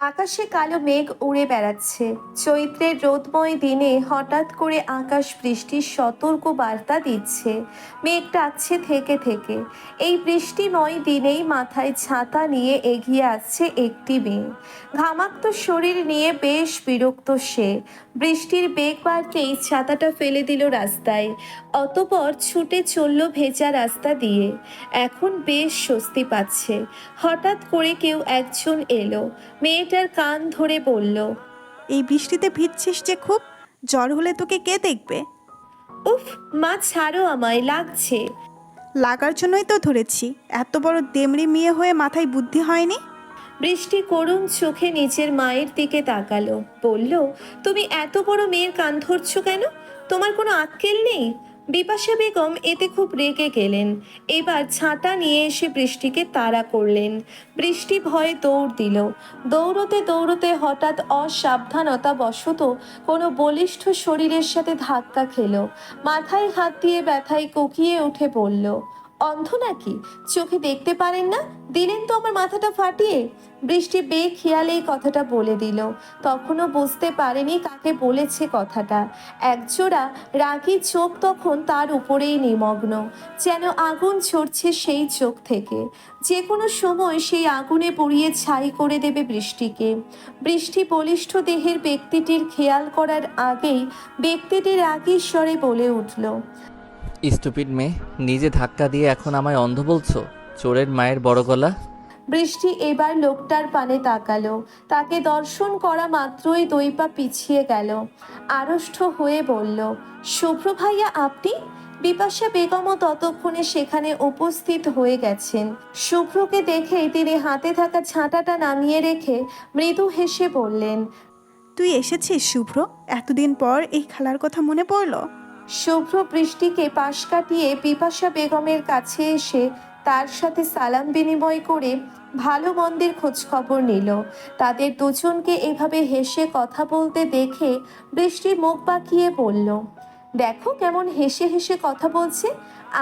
আকাশে কালো মেঘ উড়ে বেড়াচ্ছে। চৈত্রের রোদময় দিনে হঠাৎ করে আকাশ বৃষ্টির সতর্ক বার্তা দিচ্ছে। মেঘ ডাকছে থেকে থেকে। এই বৃষ্টিময় দিনেই মাথায় ছাতা নিয়ে এগিয়ে আসছে একটি মেয়ে। ঘামাক্ত শরীর নিয়ে বেশ বিরক্ত সে। বৃষ্টির বেগ বাড়তেই ছাতাটা ফেলে দিল রাস্তায়। অতপর ছুটে চলল ভেজা রাস্তা দিয়ে। এখন বেশ স্বস্তি পাচ্ছে। হঠাৎ করে কেউ একজন এলো। মেয়েটার কান ধরে বলল এই বৃষ্টিতে ভিজছিস যে খুব? জ্বর হলে তোকে কে দেখবে? উফ মা ছাড়ো আমায় লাগছে। লাগার জন্যই তো ধরেছি। এত বড় দেমড়ি মেয়ে হয়ে মাথায় বুদ্ধি হয়নি? বৃষ্টি করুণ চোখে নিজের মায়ের দিকে তাকালো। বলল তুমি এত বড় মেয়ের কান ধরছো কেন? তোমার কোনো আক্কেল নেই? বিপাশা বেগম এতে খুব রেগে গেলেন। এবার ছাতা নিয়ে এসে বৃষ্টিকে তাড়া করলেন। বৃষ্টি ভয়ে দৌড় দিল। দৌড়তে দৌড়তে হঠাৎ অসাবধানতা বশত কোনো বলিষ্ঠ শরীরের সাথে ধাক্কা খেল। মাথায় হাত দিয়ে ব্যথায় কোকিয়ে উঠে পড়ল। অন্ধ নাকি? চোখে দেখতে পারেন না? দিলেন তো আমার মাথাটা ফাটিয়ে। বৃষ্টি বেখেয়ালেই কথাটা বলে দিল। তখনও বুঝতে পারেনি কাকে বলেছে কথাটা। একজোড়া রাগী চোখ তখন তার উপরেই নিমগ্ন, যেন আগুন ছড়ছে সেই চোখ থেকে। যে কোনো সময় সেই আগুনে পুড়িয়ে ছাই করে দেবে বৃষ্টিকে। বৃষ্টি বলিষ্ঠ দেহের ব্যক্তিটির খেয়াল করার আগেই ব্যক্তিটি রাগী স্বরে বলে উঠল, স্টুপিড মেয়ে, নিজে ধাক্কা দিয়ে এখন আমায় অন্ধ বলছো? চোরের মায়ের বড় গলা? বৃষ্টি এবার লোকটার পানে তাকালো। তাকে দর্শন করা মাত্রই দুই পা পিছিয়ে গেল। আড়ষ্ট হয়ে বলল শুভ্র ভাইয়া আপনি? বিপাশা বেগমও ততক্ষণে সেখানে উপস্থিত হয়ে গেছেন। শুভ্রকে দেখেই তিনি হাতে থাকা ছাঁটাটা নামিয়ে রেখে মৃদু হেসে বললেন তুই এসেছিস শুভ্র এতদিন পর এই খেলার কথা মনে পড়ল? শুভ্র বৃষ্টিকে পাশ কাটিয়ে বিপাশা বেগমের কাছে এসে তার সাথে সালাম বিনিময় করে ভালো মন্দের খোঁজখবর নিল। তাদের দুজনকে এভাবে হেসে কথা বলতে দেখে বৃষ্টি মুখ বাঁকিয়ে বলল, দেখো কেমন হেসে হেসে কথা বলছে।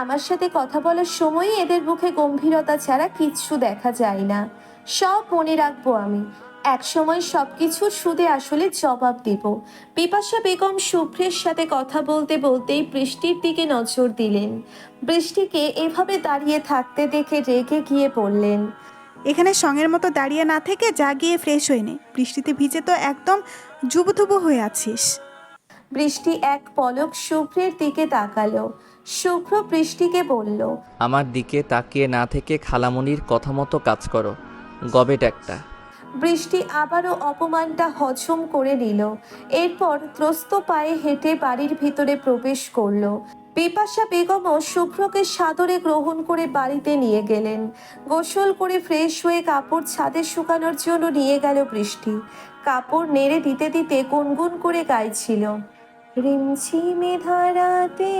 আমার সাথে কথা বলার সময়ই এদের মুখে গম্ভীরতা ছাড়া কিচ্ছু দেখা যায় না। সব মনে রাখব আমি। একসময় সব কিছুর সুদে আসলে জবাব দিব। বিপাশা বেগম শুভ্রের সাথে কথা বলতে বলতেই বৃষ্টির দিকে নজর দিলেন। বৃষ্টিকে এভাবে দাঁড়িয়ে থাকতে দেখে রেগে গিয়ে বললেন এখানে সঙ্গের মতো দাঁড়িয়ে না থেকে যা গিয়ে ফ্রেশ হয়ে নে। বৃষ্টিতে ভিজে তো একদম জুবুথুবু হয়ে আছিস। বৃষ্টি এক পলক শুভ্রের দিকে তাকালো। শুভ্র বৃষ্টিকে বলল আমার দিকে তাকিয়ে না থেকে খালামণির কথা মতো কাজ করো। গবেট একটা। বৃষ্টি আবারও অপমানটা হজম করে নিল। এরপর ত্রস্ত পায়ে হেঁটে বাড়ির ভিতরে প্রবেশ করল। বিপাশা বেগমও শুভ্রকে সাদরে গ্রহণ করে বাড়িতে নিয়ে গেলেন। গোসল করে ফ্রেশ হয়ে কাপড় ছাদে শুকানোর জন্য নিয়ে গেল বৃষ্টি। কাপড় নেড়ে দিতে দিতে গুনগুন করে গাইছিল রিমঝিমে ধারাতে,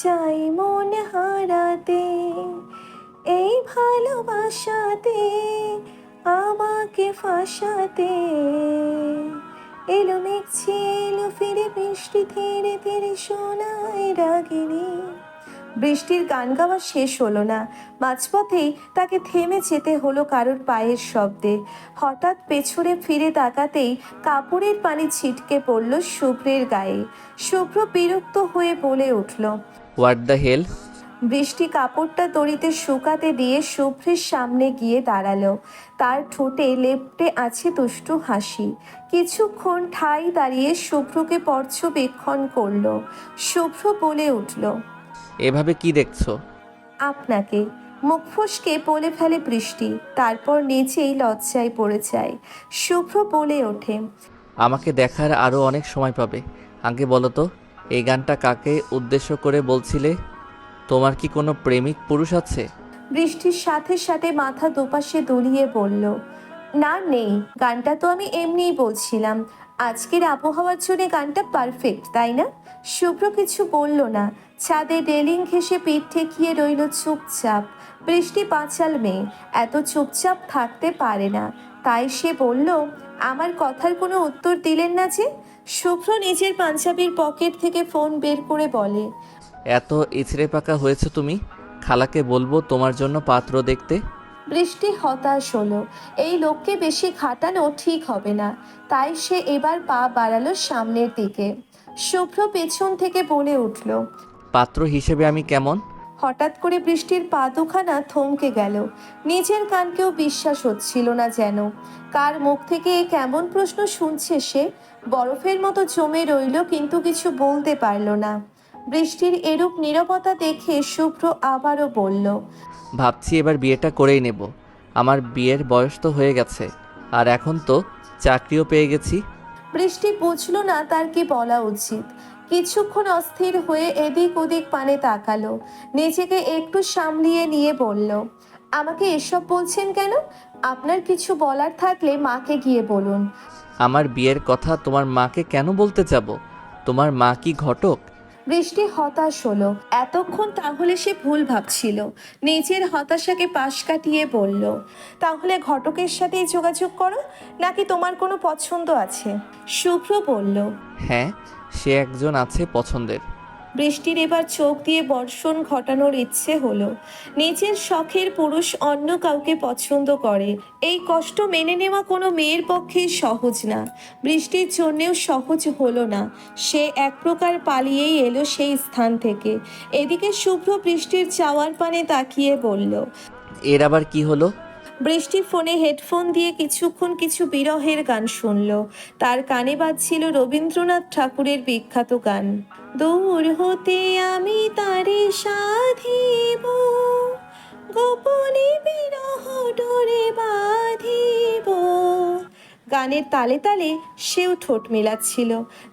চাই মন হারাতে, এই ভালোবাসাতে আমাকে ফাঁসাতে। এলো মেঘছে এলো ফিরে বৃষ্টি, ধীরে ধীরে শোনায় রাগিনী বৃষ্টির গান গাওয়া শেষ হলো না। মাঝপথেই তাকে থেমে যেতে হলো কারোর পায়ের শব্দে। হঠাৎ পেছনে ফিরে তাকাতেই কাপড়ের পানি ছিটকে পড়ল শুভ্রের গায়ে। শুভ্র বিরক্ত হয়ে বলে উঠল হোয়াট দ্য হেল বৃষ্টি কাপড়টা দড়িতে শুকাতে দিয়ে শুভ্রের সামনে গিয়ে দাঁড়াল। তার ঠোঁটে লেপ্টে আছে দুষ্টু হাসি। কিছুক্ষণ ঠাই দাঁড়িয়ে শুভ্রকে পর্যবেক্ষণ করল। শুভ্র বলে উঠল এভাবে কি দেখছ? আপনাকে মুখ ফসকে বলে ফেলে বৃষ্টি তারপর নিচেই লজ্জায় পড়ে যায় শুভ্র বলে ওঠে আমাকে দেখার আরও অনেক সময় পাবে। আগে বলো তো এই গানটা কাকে উদ্দেশ্য করে বলছিলে? তোমার কি কোনো প্রেমিক পুরুষ আছে? বৃষ্টির সাথে সাথে মাথা দুপাশে দুলিয়ে বলল, না, নেই। গানটা তো আমি এমনিই বলছিলাম। আজকের আবহাওয়ার জন্য গানটা পারফেক্ট তাই না? শুভ্র কিছু বলল না। ছাদে রেলিং ঘেসে পিঠ ঠেকিয়ে রইল চুপচাপ। বৃষ্টি পাঁচাল মেয়ে, এত চুপচাপ থাকতে পারে না। তাই সে বলল, আমার কথার কোনো উত্তর দিলেন না যে? শুভ্র নিজের পাঞ্জাবির পকেট থেকে ফোন বের করে বলে এত ইছড়ে পাকা হয়েছে তুমি? খালাকে বলব তোমার জন্য পাত্র দেখতে। বৃষ্টি হতাশ হলো। এই লোককে বেশি খাটানো ঠিক হবে না। তাই সে এবার পা বাড়ালো সামনের দিকে। শুভ্র পেছন থেকে বলে উঠল। পাত্র হিসেবে আমি কেমন? হঠাৎ করে বৃষ্টির পা দুখানা থমকে গেল। নিজের কানকেও বিশ্বাস হচ্ছিল না যেন। কার মুখ থেকে এ কেমন প্রশ্ন শুনছে সে? বরফের মতো জমে রইল কিন্তু কিছু বলতে পারল না। বৃষ্টির এরূপ নীরবতা দেখে শুভ্র আবারও বলল ভাবছি এবার বিয়েটা করেই নেব। আমার বিয়ের বয়স তো হয়ে গেছে আর এখন তো চাকরিও পেয়ে গেছি। বৃষ্টি বুঝলো না তার কি বলা উচিত। কিছুক্ষণ অস্থির হয়ে এদিক ওদিক পানে তাকালো নিজেকে একটু সামলিয়ে নিয়ে বলল আমাকে এসব বলছেন কেন? আপনার কিছু বলার থাকলে মাকে গিয়ে বলুন। আমার বিয়ের কথা তোমার মাকে কেন বলতে যাব? তোমার মা কি ঘটক? বৃষ্টি হতাশ হলো। এতক্ষণ তাহলে সে ভুল ভাবছিল। নিজের হতাশাকে পাশ কাটিয়ে বলল, তাহলে ঘটকের সাথেই যোগাযোগ করো, নাকি তোমার কোনো পছন্দ আছে? শুভ্র বলল হ্যাঁ সে একজন আছে পছন্দের। বৃষ্টির এবার চোখ দিয়ে বর্ষণ ঘটানোর ইচ্ছে হলো। নিজের শখের পুরুষ অন্য কাউকে পছন্দ করে। এই কষ্ট মেনে নেওয়া কোনো মেয়ের পক্ষে সহজ না। বৃষ্টির জন্যেও সহজ হলো না। সে এক প্রকার পালিয়েই এলো সেই স্থান থেকে। এদিকে শুভ্র বৃষ্টির চাওয়ার পানে তাকিয়ে বলল, এর আবার কি হলো? বৃষ্টি ফোনে হেডফোন দিয়ে কিছুক্ষণ কিছু বিরহের গান শুনল। তার কানে বাজছিল রবীন্দ্রনাথ ঠাকুরের বিখ্যাত গান। দূর হতে আমি তারে সাধিব, গোপনে বিরহ ডোরে বাঁধিব। গানের তালে তালে সেও ঠোঁট মেলাচ্ছিল,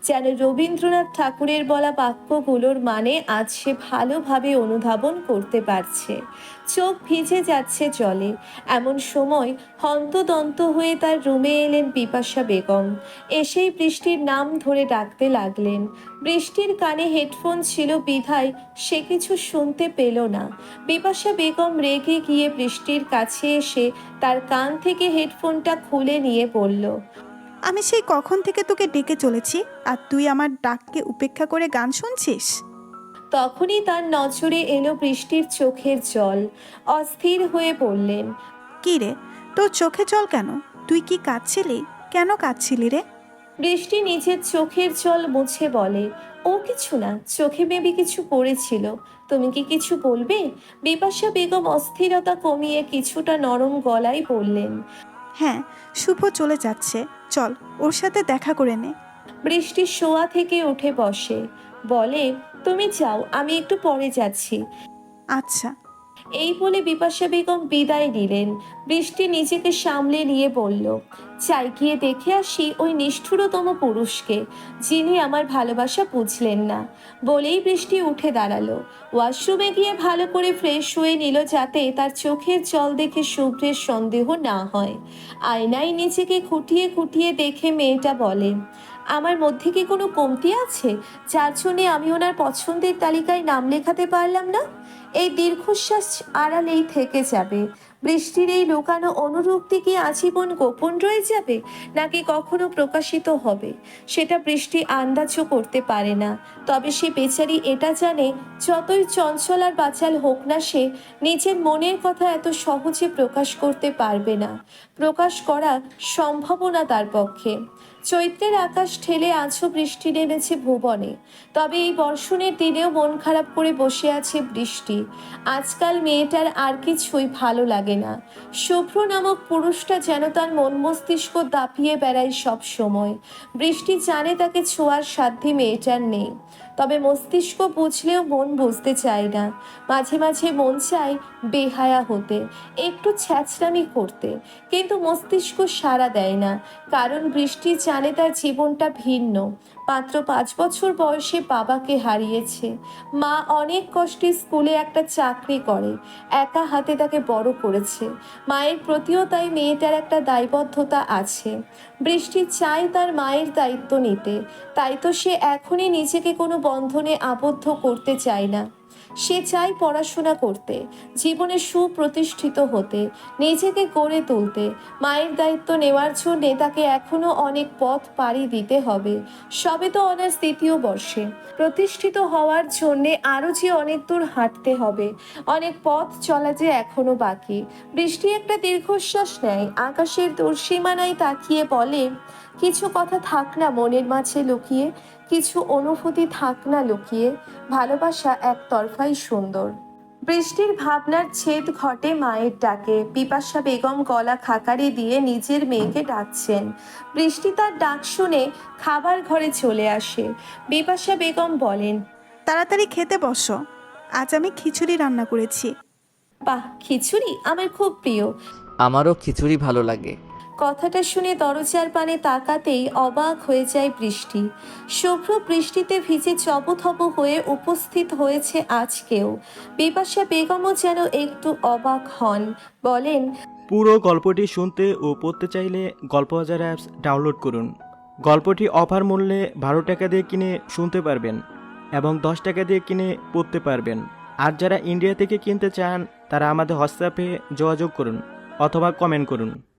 যেন রবীন্দ্রনাথ ঠাকুরের বলা বাক্যগুলোর মানে আজ সে ভালোভাবে অনুধাবন করতে পারছে। চোখ ভিজে যাচ্ছে জলে, এমন সময় হন্তদন্ত হয়ে তার রুমে এলেন বিপাশা বেগম। এসেই বৃষ্টির নাম ধরে ডাকতে লাগলেন। বৃষ্টির কানে হেডফোন ছিল বিধায় সে কিছু শুনতে পেল না। বিপাশা বেগম রেগে গিয়ে বৃষ্টির কাছে এসে তার কান থেকে হেডফোনটা খুলে নিয়ে বলল আমি সেই কখন থেকে তোকে ডেকে চলেছি আর তুই আমার ডাককে উপেক্ষা করে গান শুনছিস? তখনই তার নজরে এলো বৃষ্টির চোখের জল। অস্থির হয়ে বললেন কি রে তোর চোখে জল কেন? তুই কি কাঁদছিলি? কেন কাঁদছিলি রে? বৃষ্টি নিজের চোখের জল মুছে বলে ও কিছু না চোখে বেবি কিছু পড়েছিল। তুমি কি কিছু বলবে? বিপাশা বেগম অস্থিরতা কমিয়ে কিছুটা নরম গলায় বললেন হ্যাঁ শুভ চলে যাচ্ছে। চল ওর সাথে দেখা করে নে। বৃষ্টি শোয়া থেকে উঠে বসে। বলে তুমি যাও আমি একটু পরে যাচ্ছি। আচ্ছা। এই বলে বিপাশা বেগম বিদায় নিলেন। বৃষ্টি নিজেকে সামলে নিয়ে বলল, চাই গিয়ে দেখে আসি ওই নিষ্ঠুরতম পুরুষকে, যিনি আমার ভালোবাসা বুঝলেন না। বলেই বৃষ্টি উঠে দাঁড়াল। ওয়াশরুমে গিয়ে ভালো করে ফ্রেশ হয়ে নিল যাতে তার চোখের জল দেখে শুভ্রের সন্দেহ না হয়। আয়নায় নিজেকে খুঁটিয়ে খুঁটিয়ে দেখে মেয়েটা বলে আমার মধ্যে কি কোনো কমতি আছে? যার জন্যে আমি ওনার পছন্দের তালিকায় নাম লেখাতে পারলাম না। এই দীর্ঘশ্বাস আড়ালেই থেকে যাবে। বৃষ্টির এই লোকানো অনুরক্তি কি আজীবন গোপন রয়ে যাবে, নাকি কখনো প্রকাশিত হবে? সেটা বৃষ্টি আন্দাজও করতে পারে না। তবে সে বেচারি এটা জানে, যতই চঞ্চল আর বাচাল হোক না সে নিজের মনের কথা এত সহজে প্রকাশ করতে পারবে না। প্রকাশ করা সম্ভাবনা তার পক্ষে। চৈত্রের আকাশ ঠেলে আছো বৃষ্টি নেমেছে ভুবনে। তবে এই বর্ষণের দিনেও মন খারাপ করে বসে আছে বৃষ্টি। আজকাল মেয়েটার আর কিছুই ভালো লাগে না। শুভ্র নামক পুরুষটা যেন তার মন মস্তিষ্ক দাপিয়ে বেড়ায় সব সময়। বৃষ্টি জানে তাকে ছোঁয়ার সাধ্যি মেয়েটার নেই। তবে মস্তিষ্ক বুঝলেও মন বুঝতে চায় না। মাঝে মাঝে মন চায় বেহায়া হতে, একটু ছ্যাচরামি করতে। কিন্তু মস্তিষ্ক সাড়া দেয় না, কারণ বৃষ্টি জানে তার জীবনটা ভিন্ন। মাত্র পাঁচ বছর বয়সে বাবাকে হারিয়েছে। মা অনেক কষ্টে স্কুলে একটা চাকরি করে, একা হাতে তাকে বড় করেছে। মায়ের প্রতিও তাই মেয়েটার একটা দায়বদ্ধতা আছে। বৃষ্টি চায় তার মায়ের দায়িত্ব নিতে, তাই তো সে এখনই নিজেকে কোনো বন্ধনে আবদ্ধ করতে চায় না। সে চাই পড়াশোনা করতে, জীবনে সুপ্রতিষ্ঠিত হতে, নিজেকে গড়ে তুলতে। মায়ের দায়িত্ব নেওয়ার জন্যে তাকে এখনও অনেক পথ পাড়ি দিতে হবে। সবে তো অনার্স দ্বিতীয় বর্ষে। প্রতিষ্ঠিত হওয়ার জন্যে আরও যে অনেক দূর হাঁটতে হবে, অনেক পথ চলা যে এখনও বাকি। বৃষ্টি একটা দীর্ঘশ্বাস নেয়, আকাশের দূরসীমানায় তাকিয়ে বলে কিছু কথা থাক না মনের মাঝে লুকিয়ে কিছু অনুভূতি থাক না লুকিয়ে ভালোবাসা একতরফাই সুন্দর। বৃষ্টির ভাবনার ছেদ ঘটে মায়ের ডাকে বিপাশা বেগম গলা খাকারি দিয়ে নিজের মেয়েকে ডাকছেন। বৃষ্টি তার ডাক শুনে খাবার ঘরে চলে আসে। বিপাশা বেগম বলেন তাড়াতাড়ি খেতে বসো। আজ আমি খিচুড়ি রান্না করেছি। বাহ খিচুড়ি আমার খুব প্রিয়। আমারও খিচুড়ি ভালো লাগে। কথাটা শুনে দরজার পানে তাকাতেই অবাক হয়ে যায় বৃষ্টি। শুভ্র বৃষ্টিতে ভিজে চবথব হয়ে উপস্থিত হয়েছে আজকেও। বিপাশা বেগমও যেন একটু অবাক হন। বলেন, পুরো গল্পটি শুনতে ও পড়তে চাইলে গল্পবাজার অ্যাপস ডাউনলোড করুন। গল্পটি অফার মূল্যে বারো টাকা দিয়ে কিনে শুনতে পারবেন এবং দশ টাকা দিয়ে কিনে পড়তে পারবেন। আর যারা ইন্ডিয়া থেকে কিনতে চান, তারা আমাদের হোয়াটসঅ্যাপে যোগাযোগ করুন অথবা কমেন্ট করুন।